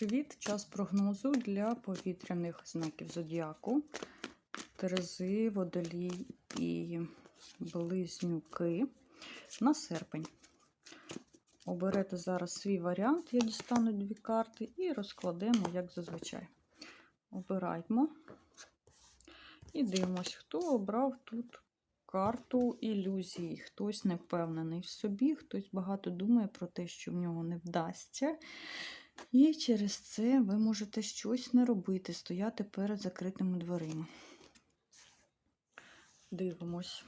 Привіт! Час прогнозу для повітряних знаків зодіаку. Терези, водолій і близнюки на серпень. Оберете зараз свій варіант, я дістану дві карти і розкладемо, як зазвичай. Обираємо і дивимось, хто обрав тут карту ілюзії. Хтось не впевнений в собі, хтось багато думає про те, що в нього не вдасться. І через це ви можете щось не робити, стояти перед закритими дверима. Дивимось,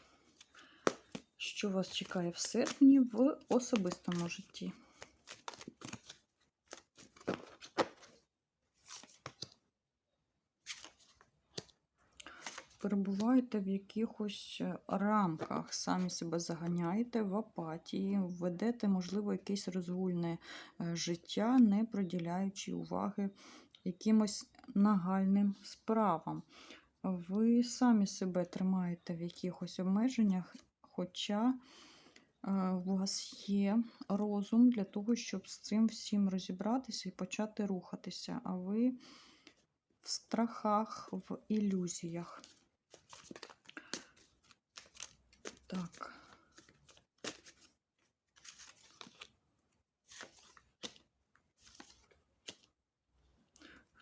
що вас чекає в серпні в особистому житті. Перебуваєте в якихось е, рамках, самі себе заганяєте в апатії, ведете, можливо, якесь розгульне е, життя, не приділяючи уваги якимось нагальним справам. Ви самі себе тримаєте в якихось обмеженнях, хоча е, у вас є розум для того, щоб з цим всім розібратися і почати рухатися, а ви в страхах, в ілюзіях. Так.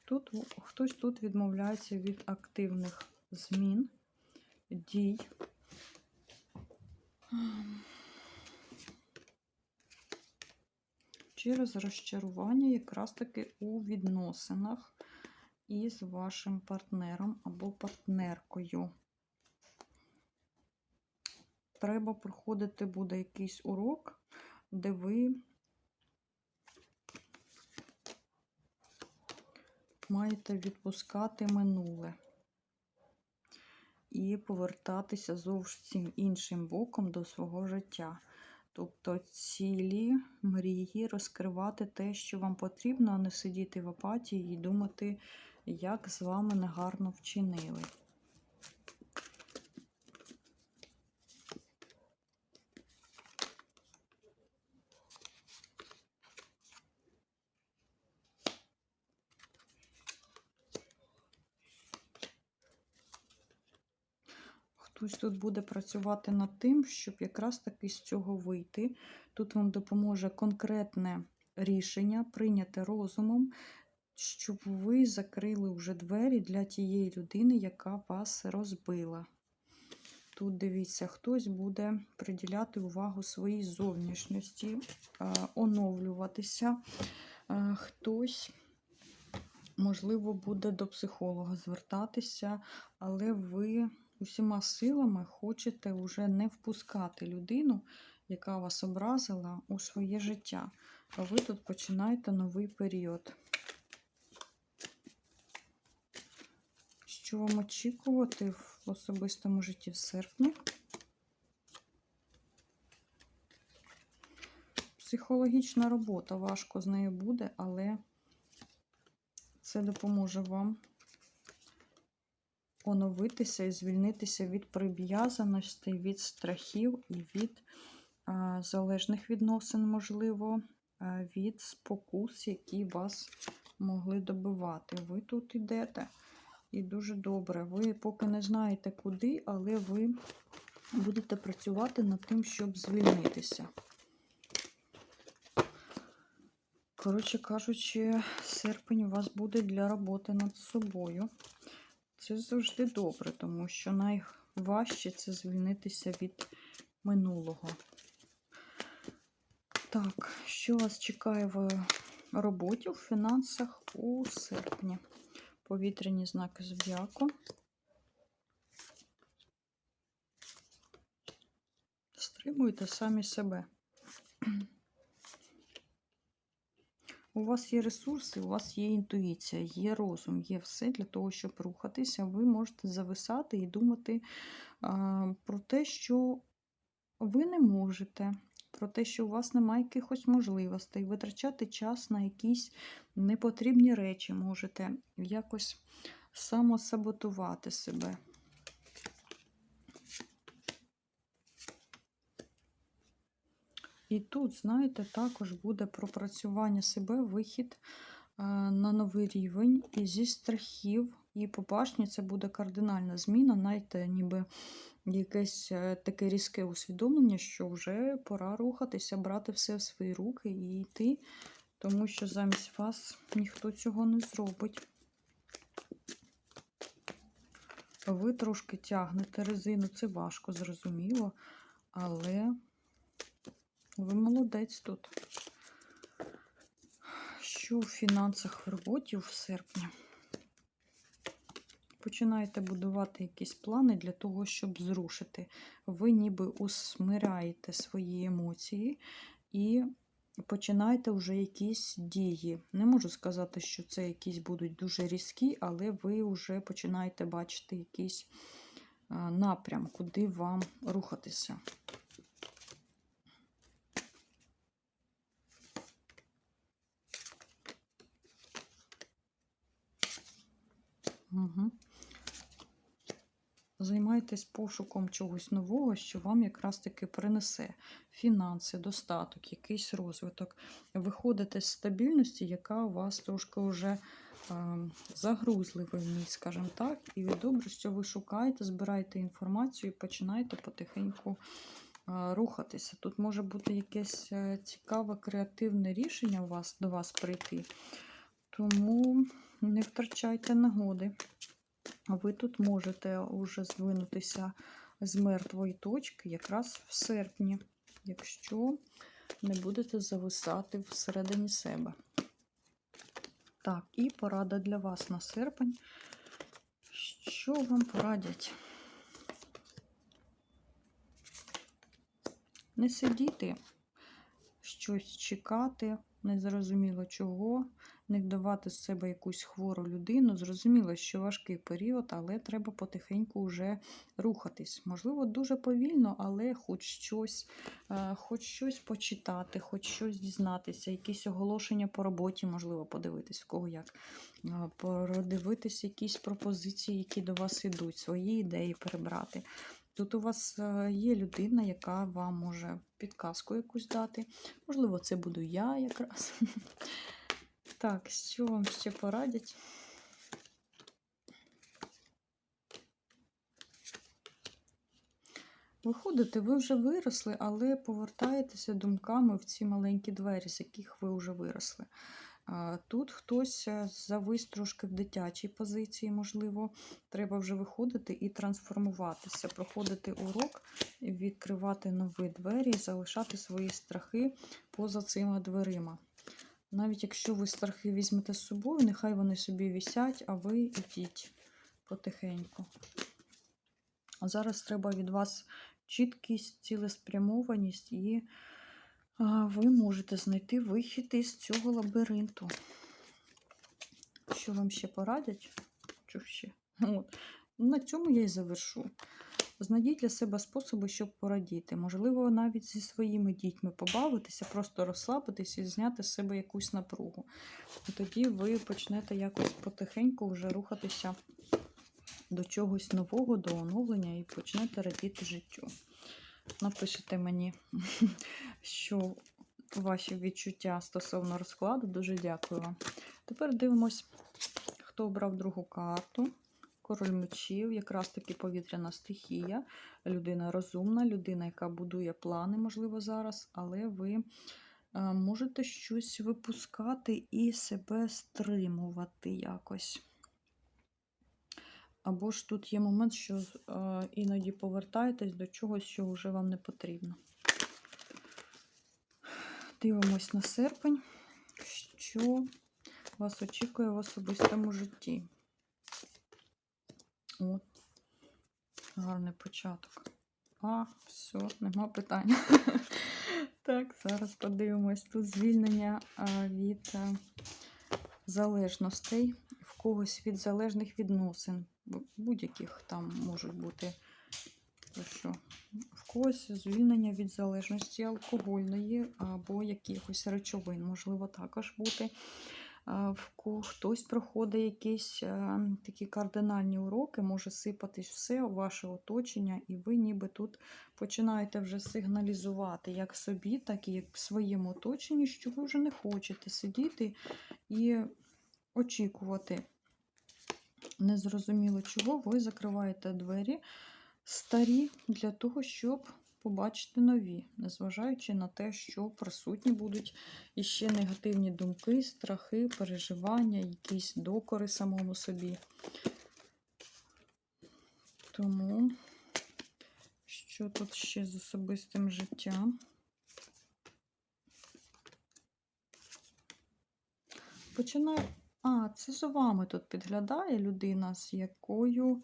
Тут, хтось тут відмовляється від активних змін, дій. Через розчарування якраз таки у відносинах із вашим партнером або партнеркою треба проходити буде якийсь урок, де ви маєте відпускати минуле і повертатися зовсім іншим боком до свого життя. Тобто цілі, мрії, розкривати те, що вам потрібно, а не сидіти в апатії і думати, як з вами негарно вчинили. Хтось тут буде працювати над тим, щоб якраз таки з цього вийти. Тут вам допоможе конкретне рішення, прийняте розумом, щоб ви закрили вже двері для тієї людини, яка вас розбила. Тут дивіться, хтось буде приділяти увагу своїй зовнішності, оновлюватися, хтось. Можливо, буде до психолога звертатися, але ви усіма силами хочете вже не впускати людину, яка вас образила у своє життя. А ви тут починаєте новий період. Що вам очікувати в особистому житті в серпні? Психологічна робота важко з нею буде, але це допоможе вам оновитися і звільнитися від прив'язаності, від страхів і від а, залежних відносин, можливо, від спокус, які вас могли добивати. Ви тут йдете. І дуже добре. Ви поки не знаєте куди, але ви будете працювати над тим, щоб звільнитися. Коротше кажучи, серпень у вас буде для роботи над собою. Це завжди добре, тому що найважче це звільнитися від минулого. Так, що вас чекає в роботі, в фінансах у серпні? Повітряні знаки зодіаку. Стримуйте самі себе. У вас є ресурси, у вас є інтуїція, є розум, є все для того, щоб рухатися. Ви можете зависати і думати про те, що ви не можете, про те, що у вас немає якихось можливостей, витрачати час на якісь непотрібні речі, можете якось самосаботувати себе. І тут, знаєте, також буде пропрацювання себе, вихід на новий рівень і зі страхів. І по башні це буде кардинальна зміна, знаєте, ніби якесь е, таке різке усвідомлення, що вже пора рухатися, брати все в свої руки і йти, тому що замість вас ніхто цього не зробить. Ви трошки тягнете резину, це важко, зрозуміло, але ви молодець тут. Що в фінансах в роботі в серпні? Починаєте будувати якісь плани для того, щоб зрушити. Ви ніби усмиряєте свої емоції і починаєте вже якісь дії. Не можу сказати, що це якісь будуть дуже різкі, але ви вже починаєте бачити якийсь напрям, куди вам рухатися. Угу. Займайтесь пошуком чогось нового, що вам якраз таки принесе фінанси, достаток, якийсь розвиток. Виходите з стабільності, яка у вас трошки вже е, в ній, скажімо так. І добре, що ви шукаєте, збираєте інформацію і починаєте потихеньку е, рухатися. Тут може бути якесь е, цікаве креативне рішення у вас, до вас прийти. Тому не втрачайте нагоди. Ви тут можете уже здвинутися з мертвої точки якраз в серпні, якщо не будете зависати всередині себе. Так, і порада для вас на серпень. Що вам порадять? Не сидіти, щось чекати, незрозуміло чого, не вдавати з себе якусь хвору людину. Зрозуміло, що важкий період, але треба потихеньку вже рухатись. Можливо, дуже повільно, але хоч щось, е, хоч щось почитати, хоч щось дізнатися, якісь оголошення по роботі, можливо, подивитись, в кого як. Е, Продивитись якісь пропозиції, які до вас ідуть, свої ідеї перебрати. Тут у вас е, є людина, яка вам може підказку якусь дати. Можливо, це буду я якраз. Так, що вам ще порадять? Виходите, ви вже виросли, але повертаєтеся думками в ці маленькі двері, з яких ви вже виросли. Тут хтось е, завис трошки в дитячій позиції, можливо, треба вже виходити і трансформуватися, проходити урок, відкривати нові двері і залишати свої страхи поза цими дверима. Навіть якщо ви страхи візьмете з собою, нехай вони собі вісять, а ви йдіть потихеньку. А зараз треба від вас чіткість, цілеспрямованість, і ви можете знайти вихід із цього лабіринту. Що вам ще порадять? Що ще? От. На цьому я і завершу. Знайдіть для себе способи, щоб порадіти. Можливо, навіть зі своїми дітьми побавитися, просто розслабитися і зняти з себе якусь напругу. І тоді ви почнете якось потихеньку вже рухатися до чогось нового, до оновлення і почнете радіти життю. Напишите мені, що ваші відчуття стосовно розкладу. Дуже дякую вам. Тепер дивимось, хто обрав другу карту. Король мечів, якраз таки повітряна стихія, людина розумна, людина, яка будує плани, можливо, зараз, але ви е, можете щось випускати і себе стримувати якось. Або ж тут є момент, що е, іноді повертаєтесь до чогось, що вже вам не потрібно. Дивимось на серпень, що вас очікує в особистому житті. От, гарний початок. А, все, нема питань. Так, зараз подивимось. Тут звільнення від е, залежностей, в когось від залежних відносин. Будь-яких там можуть бути. що В когось звільнення від залежності алкогольної або якихось речовин, можливо, також бути хтось проходить якісь такі кардинальні уроки, може сипатись все у ваше оточення, і ви ніби тут починаєте вже сигналізувати як собі, так і в своєму оточенні, що ви вже не хочете сидіти і очікувати. Незрозуміло чого, ви закриваєте двері старі для того, щоб побачити нові, незважаючи на те, що присутні будуть іще негативні думки, страхи, переживання, якісь докори самому собі. Тому, що тут ще з особистим життям? Починаю. А, це за вами тут підглядає людина, з якою.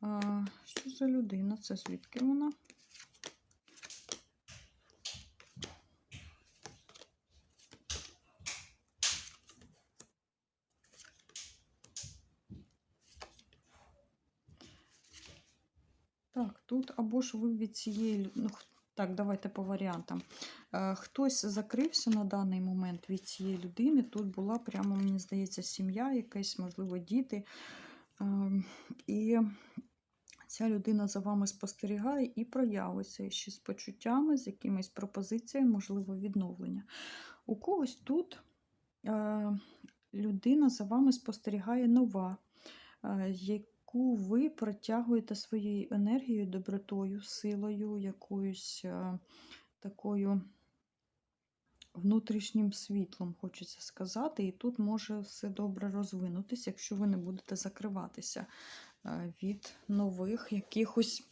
А, що за людина? Це звідки вона? Так, тут або ж ви від цієї. Ну, так, давайте по варіантам. Е, Хтось закрився на даний момент від цієї людини. Тут була прямо, мені здається, сім'я, якась, можливо, діти. Ем, І ця людина за вами спостерігає і проявиться ще з почуттями, з якимись пропозиціями, можливо, відновлення. У когось тут е, людина за вами спостерігає нова, е, яку ви притягуєте своєю енергією, добротою, силою, якоюсь е, такою внутрішнім світлом, хочеться сказати. І тут може все добре розвинутися, якщо ви не будете закриватися е, від нових якихось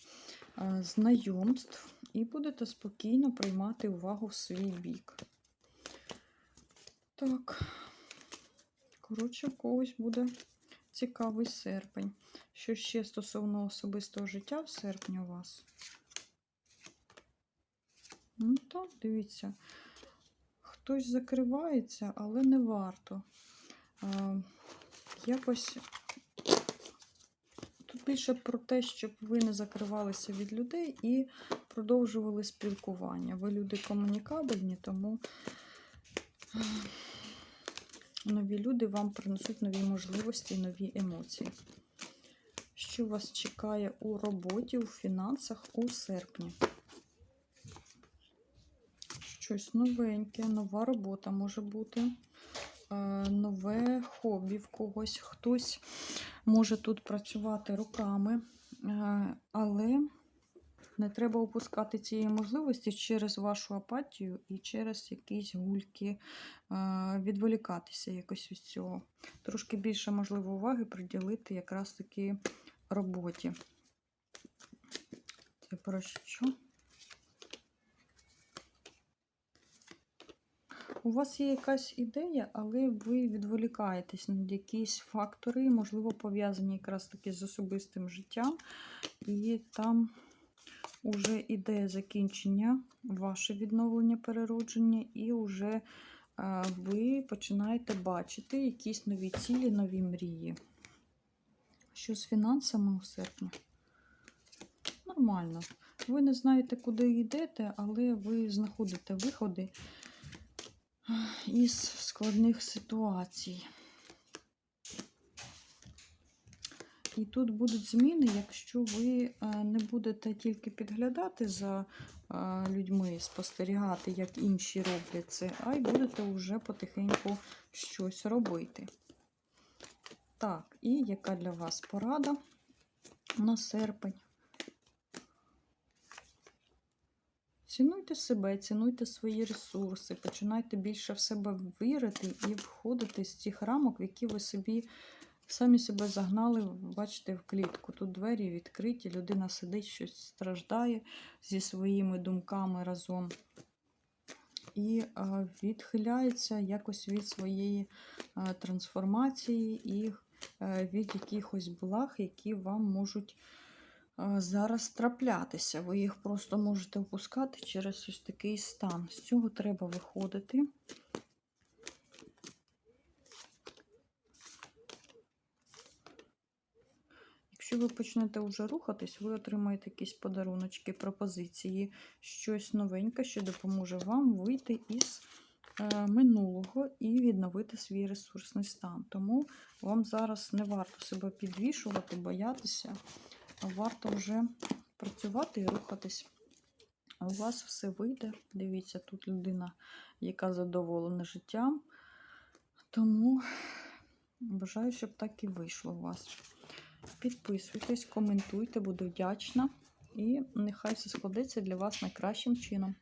е, знайомств і будете спокійно приймати увагу в свій бік. Так, коротше, у когось буде цікавий серпень. Що ще стосовно особистого життя в серпні у вас? Ну так, дивіться. Хтось закривається, але не варто. А, якось тут більше про те, щоб ви не закривалися від людей і продовжували спілкування. Ви люди комунікабельні, тому нові люди вам принесуть нові можливості нові емоції. Що вас чекає у роботі, у фінансах у серпні? Щось новеньке, нова робота може бути, е, нове хобі в когось. Хтось може тут працювати руками, е, але не треба опускати цієї можливості через вашу апатію і через якісь гульки, е, відволікатися якось від цього. Трошки більше, можливо, уваги приділити якраз таки роботі. Це про що? У вас є якась ідея, але ви відволікаєтесь на якісь фактори, можливо, пов'язані якраз таки з особистим життям, і там вже іде закінчення, ваше відновлення, переродження, і вже е, ви починаєте бачити якісь нові цілі, нові мрії. Що з фінансами у серпні? Нормально. Ви не знаєте, куди йдете, але ви знаходите виходи із складних ситуацій. І тут будуть зміни, якщо ви е, не будете тільки підглядати за е, людьми, спостерігати, як інші роблять це, а й будете вже потихеньку щось робити. Так, і яка для вас порада на серпень? Цінуйте себе, цінуйте свої ресурси, починайте більше в себе вірити і входити з цих рамок, в які ви собі самі себе загнали, бачите, в клітку. Тут двері відкриті, людина сидить, щось страждає зі своїми думками разом. І е, відхиляється якось від своєї е, трансформації і від якихось благ, які вам можуть е, зараз траплятися. Ви їх просто можете опускати через ось такий стан. З цього треба виходити. Якщо ви почнете вже рухатись, ви отримаєте якісь подаруночки, пропозиції, щось новеньке, що допоможе вам вийти із е, минулого і відновити свій ресурсний стан. Тому вам зараз не варто себе підвішувати, боятися, варто вже працювати і рухатись. У вас все вийде. Дивіться, тут людина, яка задоволена життям. Тому Бажаю, щоб так і вийшло у вас. Підписуйтесь, коментуйте, буду вдячна. І нехай все складеться для вас найкращим чином.